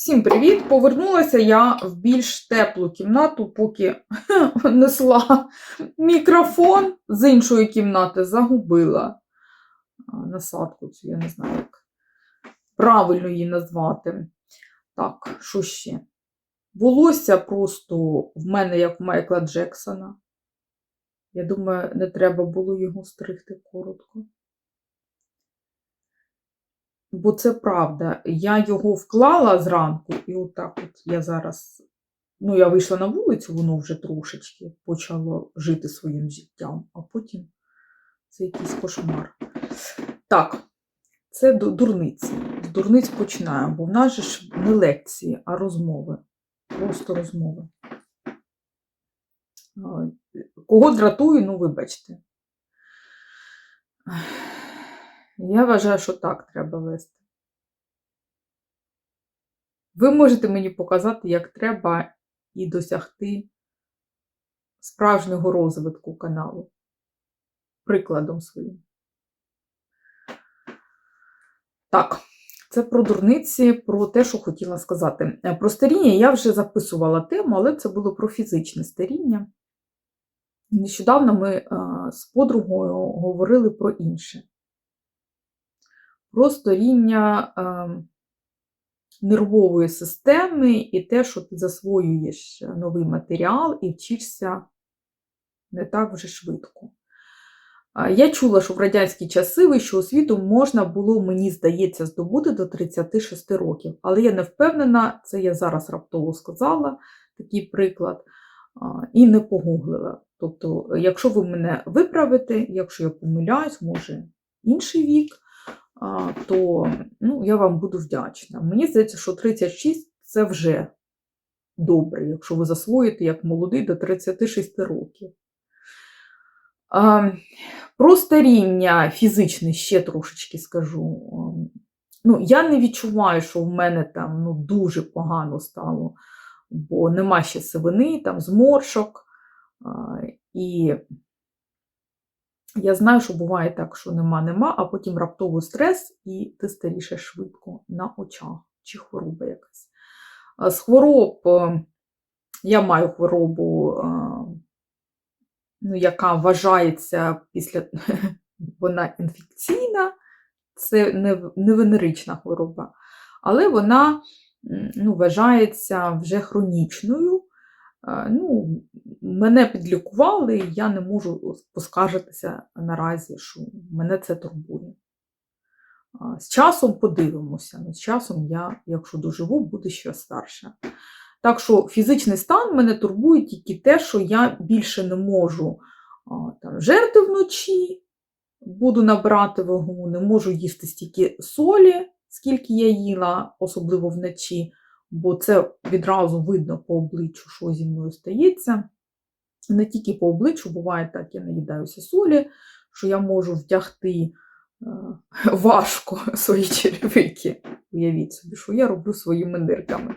Всім привіт! Повернулася я в більш теплу кімнату, поки несла мікрофон з іншої кімнати, загубила насадку цю, я не знаю, як правильно її назвати. Так, що ще? Волосся просто в мене, як в Майкла Джексона. Я думаю, не треба було його стригти коротко. Бо це правда. Я його вклала зранку, і отак от я зараз. Ну, я вийшла на вулицю, воно вже трошечки почало жити своїм життям, а потім це якийсь кошмар. Так, це ду- дурниці. З дурниць починаємо, бо в нас же ж не лекції, а розмови. Просто розмови. Кого дратую, ну вибачте. Я вважаю, що так треба вести. Ви можете мені показати, як треба і досягти справжнього розвитку каналу. Прикладом своїм. Так, це про дурниці, про те, що хотіла сказати. Е, Про старіння я вже записувала тему, але це було про фізичне старіння. Нещодавно ми е, з подругою говорили про інше. Про старіння е, нервової системи і те, що ти засвоюєш новий матеріал і вчишся не так вже швидко. Я чула, що в радянські часи вищу освіту можна було, мені здається, здобути до 36 років. Але я не впевнена, це я зараз раптово сказала, такий приклад, і не погуглила. Тобто, якщо ви мене виправите, якщо я помиляюсь, може інший вік, то ну, я вам буду вдячна. Мені здається, що 36 це вже добре, якщо ви засвоїте як молодий до 36 років. Про старіння фізичне ще трошечки скажу. Ну, я не відчуваю, що в мене там ну, дуже погано стало, бо нема ще сивини, там зморшок. І я знаю, що буває так, що нема-нема, а потім раптовий стрес, і ти старішаєш швидко на очах, чи хвороба якась. З хвороб е, я маю хворобу, е, ну, яка вважається після вона інфекційна, це не венерична хвороба, але вона ну, вважається вже хронічною. Е, Ну, мене підлікували, і я не можу поскаржитися наразі, що мене це турбує. З часом подивимося. Ну, з часом я, якщо доживу, буду ще старша. Так що фізичний стан мене турбує тільки те, що я більше не можу там, жерти вночі, буду набирати вагу, не можу їсти стільки солі, скільки я їла, особливо вночі, бо це відразу видно по обличчю, що зі мною стається. Не тільки по обличчю, буває так, я наїдаюся солі, що я можу втягти е, важко свої черевики. Уявіть собі, що я роблю своїми нирками.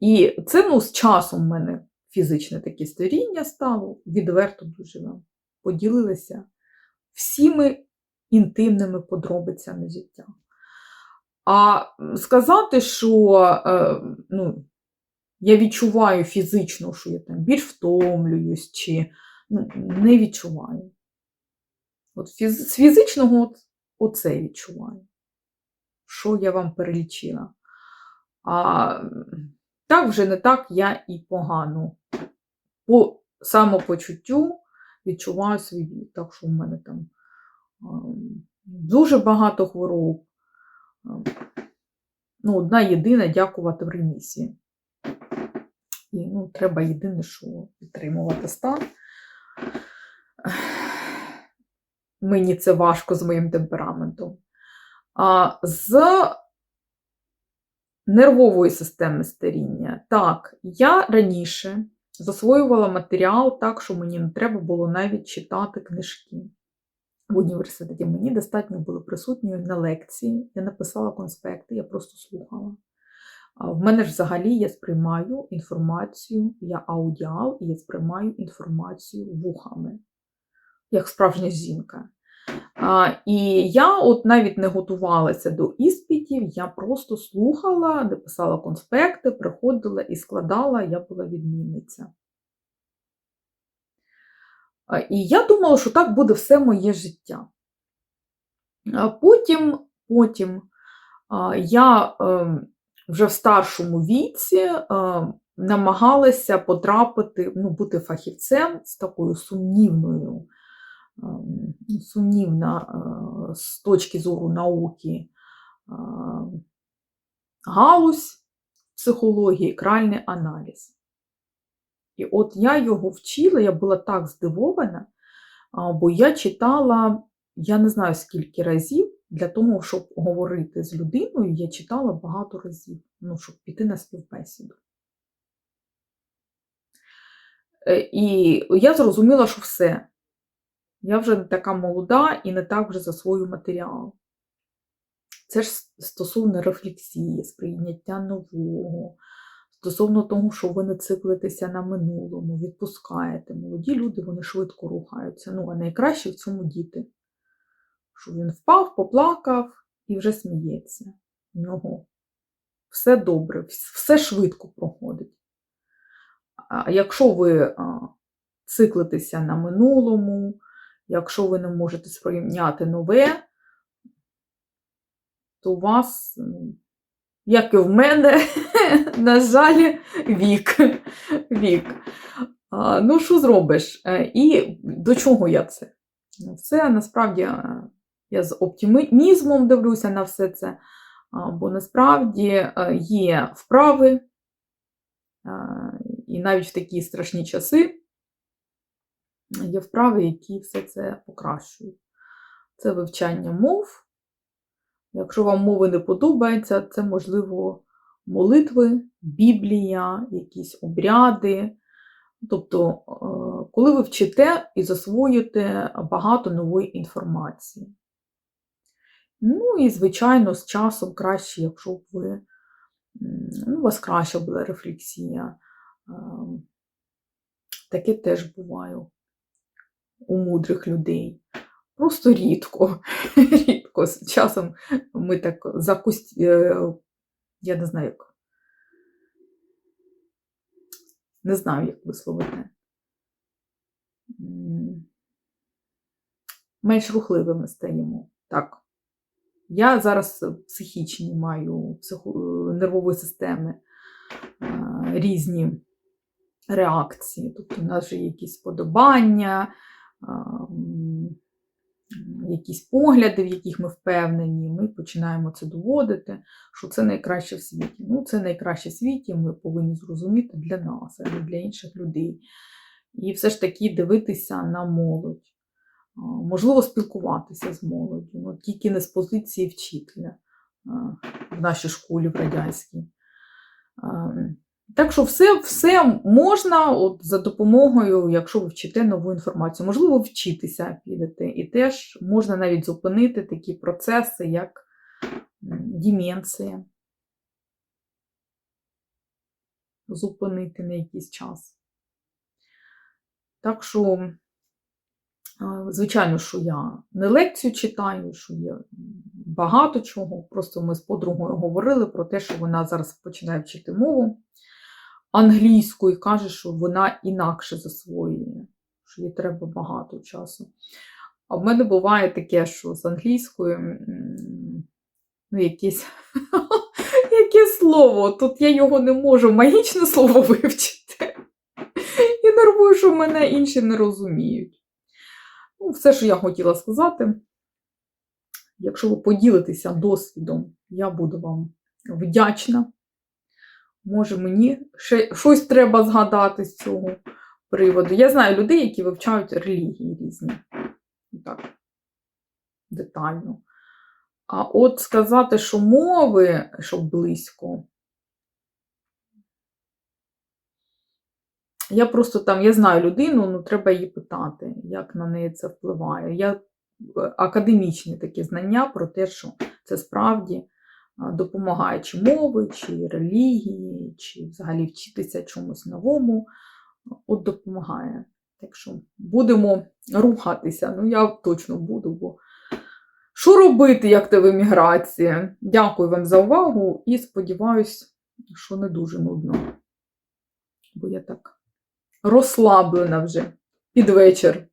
І це ну, з часом в мене фізичне таке старіння стало, відверто дуже вам поділилася всіми інтимними подробицями життя. А сказати, що е, ну, я відчуваю фізично, що я там більш втомлююсь, чи ну, не відчуваю. От фіз, з фізичного от, оце відчуваю, що я вам перелічила. А так вже не так я і погано. По самопочуттю відчуваю свій вік. Так що в мене там дуже багато хвороб. Ну, одна єдина дякувати в ремісії. І ну, треба єдине, що підтримувати стан. Мені це важко з моїм темпераментом. А з нервової системи старіння. Так, я раніше засвоювала матеріал так, що мені не треба було навіть читати книжки в університеті. Мені достатньо було присутньою на лекції. Я написала конспекти, я просто слухала. В мене ж взагалі я сприймаю інформацію, я аудіал, і я сприймаю інформацію вухами, як справжня жінка. А, І я от навіть не готувалася до іспитів, я просто слухала, де писала конспекти, приходила і складала, я була відмінниця. І я думала, що так буде все моє життя. Потім, потім я ем, вже в старшому віці е, намагалася потрапити, ну, бути фахівцем з такою сумнівною, ем, сумнівна е, з точки зору науки галузь психології, кральний аналіз. І от я його вчила, я була так здивована, бо я читала, я не знаю скільки разів, для того, щоб говорити з людиною, я читала багато разів, ну, щоб піти на співбесіду. Е, І я зрозуміла, що все. Я вже не така молода і не так вже засвою матеріал. Це ж стосовно рефлексії, сприйняття нового, стосовно того, що ви не циклитеся на минулому, відпускаєте. Молоді люди, вони швидко рухаються. Ну, а найкраще в цьому діти. Що він впав, поплакав і вже сміється. У нього все добре, все швидко проходить. А якщо ви циклитеся на минулому, якщо ви не можете сприйняти нове, то у вас, ну, як і в мене, на жаль, вік. вік. А, ну, що зробиш? Е, І до чого я це? Ну, Це насправді е, я з оптимізмом дивлюся на все це, бо насправді е, є вправи, і навіть в такі страшні часи є вправи, які все це покращують. Це вивчання мов. Якщо вам мови не подобаються, це, можливо, молитви, Біблія, якісь обряди. Тобто, е, коли ви вчите і засвоюєте багато нової інформації. Ну і, звичайно, з часом краще, якщо б ви, ну, у вас краща була рефлексія. Ем, таке теж буває у мудрих людей. Просто рідко. Часом ми так закусть, е, я не знаю, як. Не знаю, як висловити. Менш рухливими стаємо. Так. Я зараз психічні маю психо... нервової системи різні реакції. Тобто, же якісь подобання, якісь погляди, в яких ми впевнені, ми починаємо це доводити, що це найкраще в світі. Ну, це найкраще в світі, ми повинні зрозуміти для нас, а не для інших людей. І все ж таки дивитися на молодь. Можливо, спілкуватися з молоддю, ну, тільки не з позиції вчителя в нашій школі в радянській. Так що все все можна от, за допомогою, якщо ви вчите нову інформацію. Можливо, вчитися підете. І теж можна навіть зупинити такі процеси, як деменція. Зупинити на якийсь час. Так що, звичайно, що я не лекцію читаю, що є багато чого. Просто ми з подругою говорили про те, що вона зараз починає вчити мову англійську і каже, що вона інакше засвоює, що їй треба багато часу. А в мене буває таке, що з англійською ну, якесь яке слово. Тут я його не можу, магічне слово вивчити. І нервую, що мене інші не розуміють. Ну, Все, що я хотіла сказати. Якщо ви поділитеся досвідом, я буду вам вдячна. Може, мені ще щось треба згадати з цього приводу. Я знаю людей, які вивчають релігії різні. Так, детально. А от сказати, що мови, щоб близько. Я просто там, я знаю людину, ну треба її питати, як на неї це впливає. Я е, академічні такі знання про те, що це справді допомагає чи мови, чи релігії, чи взагалі вчитися чомусь новому, от допомагає. Так що будемо рухатися. Ну, я точно буду, бо що робити, як те в еміграції? Дякую вам за увагу і сподіваюсь, що не дуже нудно. Бо я так розслаблена вже під вечір.